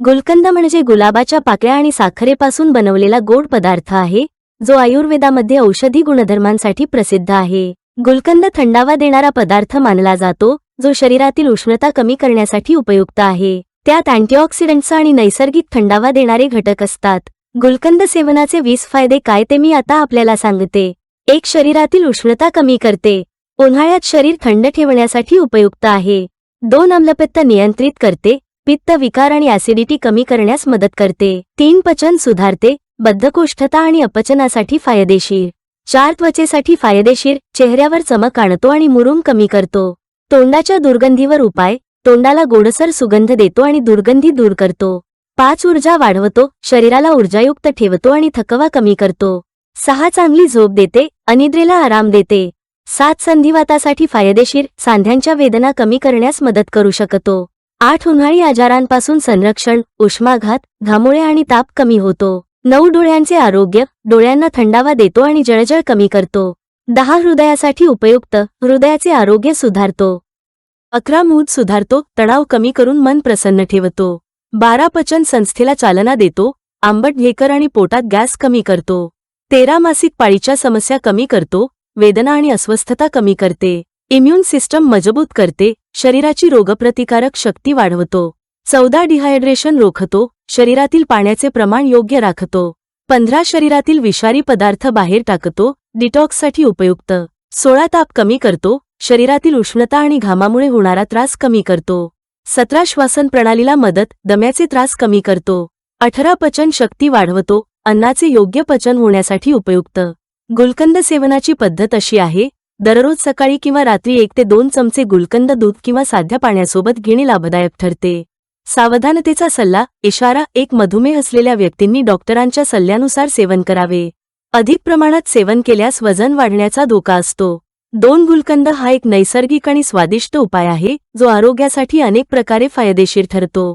गुलकंद म्हणजे गुलाबाच्या पाकळ्या आणि साखरेपासून बनवलेला गोड पदार्थ आहे जो आयुर्वेदामध्ये औषधी गुणधर्मांसाठी प्रसिद्ध आहे. गुलकंद थंडावा देणारा पदार्थ मानला जातो जो शरीरातील उष्णता कमी करण्यासाठी उपयुक्त आहे. त्यात अँटीऑक्सिडंट्स आणि नैसर्गिक थंडावा देणारे घटक असतात. गुलकंद सेवनाचे वीस फायदे काय ते मी आता आपल्याला सांगते. एक शरीरातील उष्णता कमी करते. उन्हाळ्यात शरीर थंड ठेवण्यासाठी उपयुक्त आहे. दोन अम्लपित्त नियंत्रित करते. पित्त विकार आणि ऍसिडिटी कमी करण्यास मदत करते. तीन पचन सुधारते बद्धकोष्ठता आणि अपचनासाठी फायदेशीर. चार त्वचेसाठी फायदेशीर चेहऱ्यावर चमक आणतो आणि मुरुम कमी करतो. तोंडाच्या दुर्गंधीवर उपाय तोंडाला गोडसर सुगंध देतो आणि दुर्गंधी दूर करतो. पाच ऊर्जा वाढवतो शरीराला ऊर्जायुक्त ठेवतो आणि थकवा कमी करतो. सहा चांगली झोप देते अनिद्रेला आराम देते. सात संधिवातासाठी फायदेशीर सांध्यांच्या वेदना कमी करण्यास मदत करू शकतो. आठ उन्हाळी आजारांपासून संरक्षण उष्माघात घामोळे आणि ताप कमी होतो. नऊ डोळ्यांचे आरोग्य डोळ्यांना थंडावा देतो आणि जळजळ कमी करतो. दहा हृदयासाठी उपयुक्त हृदयाचे आरोग्य सुधारतो. अकरा मूद सुधारतो तणाव कमी करून मन प्रसन्न ठेवतो. बारा पचन संस्थेला चालना देतो आंबट घेकर आणि पोटात गॅस कमी करतो. तेरा मासिक पाळीच्या समस्या कमी करतो वेदना आणि अस्वस्थता कमी करते. इम्युन सिस्टम मजबूत करते शरीराची रोगप्रतिकारक शक्ती वाढवतो. चौदा डिहायड्रेशन रोखतो शरीरातील पाण्याचे प्रमाण योग्य राखतो. पंधरा शरीरातील विषारी पदार्थ बाहेर टाकतो डिटॉक्ससाठी उपयुक्त. सोळा ताप कमी करतो शरीरातील उष्णता आणि घामामुळे होणारा त्रास कमी करतो. सतरा श्वासन प्रणालीला मदत दम्याचे त्रास कमी करतो. अठरा पचन शक्ती वाढवतो अन्नाचे योग्य पचन होण्यासाठी उपयुक्त. गुलकंद सेवनाची पद्धत अशी आहे दररोज सकाळी किंवा रात्री एक ते दोन चमचे गुलकंद दूध किंवा साध्या पाण्यासोबत घेणे लाभदायक ठरते. सावधानतेचा सल्ला इशारा एक मधुमेह असलेल्या व्यक्तींनी डॉक्टरांच्या सल्ल्यानुसार सेवन करावे. अधिक प्रमाणात सेवन केल्यास वजन वाढण्याचा धोका असतो. दोन गुलकंद हा एक नैसर्गिक आणि स्वादिष्ट उपाय आहे जो आरोग्यासाठी अनेक प्रकारे फायदेशीर ठरतो.